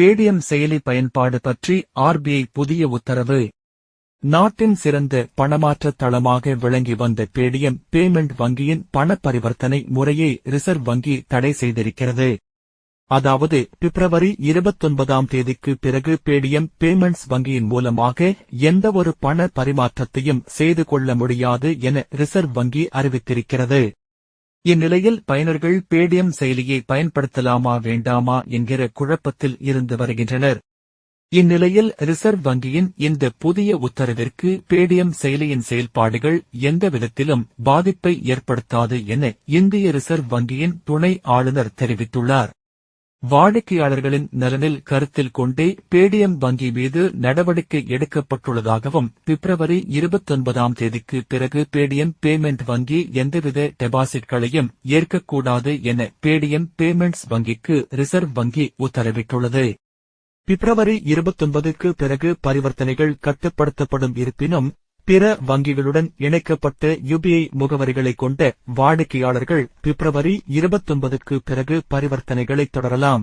Paytm செயலி பயன்பாடு பற்றி ஆர்பிஐ புதிய உத்தரவு. நாட்டின் சிறந்த பணமாற்ற தளமாக விளங்கி வந்த பேடிஎம் பேமெண்ட் வங்கியின் பண பரிவர்த்தனை முறையை ரிசர்வ் வங்கி தடை செய்திருக்கிறது. அதாவது பிப்ரவரி இருபத்தொன்பதாம் தேதிக்கு பிறகு பேடிஎம் பேமெண்ட்ஸ் வங்கியின் மூலமாக எந்தவொரு பண பரிமாற்றத்தையும் செய்து கொள்ள முடியாது என ரிசர்வ் வங்கி அறிவித்திருக்கிறது. இந்நிலையில் பயனர்கள் பேடிஎம் செயலியை பயன்படுத்தலாமா வேண்டாமா என்கிற குழப்பத்தில் இருந்து வருகின்றனர். இந்நிலையில் ரிசர்வ் வங்கியின் இந்த புதிய உத்தரவிற்கு பேடிஎம் செயலியின் செயல்பாடுகள் எந்த விதத்திலும் பாதிப்பை ஏற்படுத்தாது என இந்திய ரிசர்வ் வங்கியின் துணை ஆளுநர் தெரிவித்துள்ளார். வாடிக்கையாளர்களின் நலனில் கருத்தில் கொண்டே பேடிஎம் வங்கி மீது நடவடிக்கை எடுக்கப்பட்டுள்ளதாகவும் பிப்ரவரி இருபத்தொன்பதாம் தேதிக்கு பிறகு பேடிஎம் பேமெண்ட் வங்கி எந்தவித டெபாசிட்களையும் ஏற்கக்கூடாது என பேடிஎம் பேமெண்ட்ஸ் வங்கிக்கு ரிசர்வ் வங்கி உத்தரவிட்டுள்ளது. பிப்ரவரி இருபத்தொன்பதுக்கு பிறகு பரிவர்த்தனைகள் கட்டுப்படுத்தப்படும் இருப்பினும் பிற வங்கிகளுடன் இணைக்கப்பட்ட யுபிஐ முகவரிகளை கொண்ட வாடிக்கையாளர்கள் பிப்ரவரி இருபத்தொன்பதுக்கு பிறகு பரிவர்த்தனைகளை தொடரலாம்.